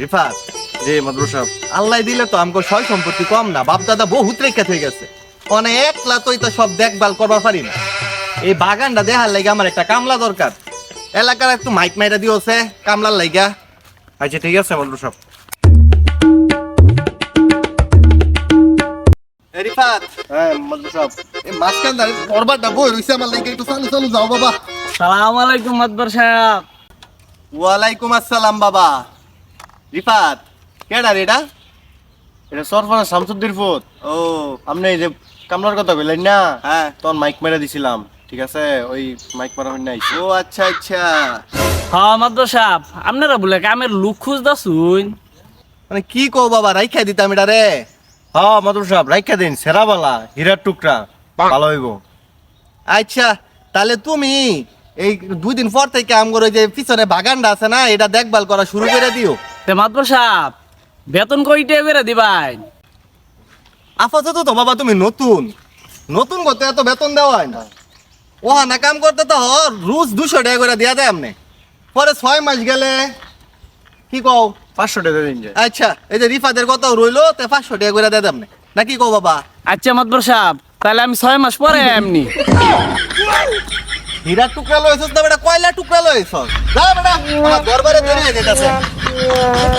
রিফাত জি মাদ্রু সাহেব আল্লাহ দিলে তো আমগো সয় সম্পত্তি কম না বাপ দাদা বহুত রেখা হয়ে গেছে। অনেক একলা তো সব দেখভাল করবার পারি না। এই বাগানটা দেখার লাগে আমার একটা কামলা দরকার। এলাকার একটু মাইক মাইরা দিওছে কামলার লাইগা আচ্ছা ঠিক আছে মাদ্রু সাহেব রিফাত হ্যাঁ মাদ্রু সাহেব এই মাঝখান ধারে পর্বাটা বই রইছে আমার লাইগা একটু চালু চালু যাও বাবা। সালাম আলাইকুম মাদবর সাহেব ওয়ালাইকুম আসসালাম বাবা। রিফাত কেডা রে এটা? এটা সরফরাজ শামসুদ্দির ফুত। ও। আপনি এই যে কামলার কথা বললেন না? হ্যাঁ। তখন মাইক মেরে দিছিলাম ঠিক আছে? ওই মাইক মারা হই নাই। ও আচ্ছা আচ্ছা। হ্যাঁ মাদবর সাহেব আপনারা বলে কামের লুক খুঁজদা শুন মানে কি কো বাবা রাইখা দিতাম এটা রে। হ্যাঁ মাদ্রু সাহেব রাইখা দিন সেরাবালা হীরার টুকরা ভালো হইব। আচ্ছা তাহলে তুমি এই দুই দিন পর থেকে আমগর ওই যে পিছনে বাগানটা আছে না এটা দেখভাল করা শুরু করে দিও। তে মাদবর সাহেব বেতন কইটে বেড়ে দিবাই? আপাতত তো বাবা তুমি নতুন। নতুন করতে এত বেতন দেওয়া হয় না। ও না কাম করতে তো হর রোজ দুশো টাকা করে দেওয়া দেয় আপনি পরে ছয় মাস গেলে কি কও? পাঁচশো টাকা দিন যায়। আচ্ছা এই যে রিফাদের কত রইল তে পাঁচশো টাকা করে দেয় আপনি না কি কও বাবা? আচ্ছা মাদবর সাহেব তাহলে আমি ছয় মাস পরে এমনি। হীরার টুকরা লয়েছস না বেটা? কয়লা টুকরা লয়েছস যা বেটা আমার দরবারে দেরি হয়ে যেতেছে Yeah.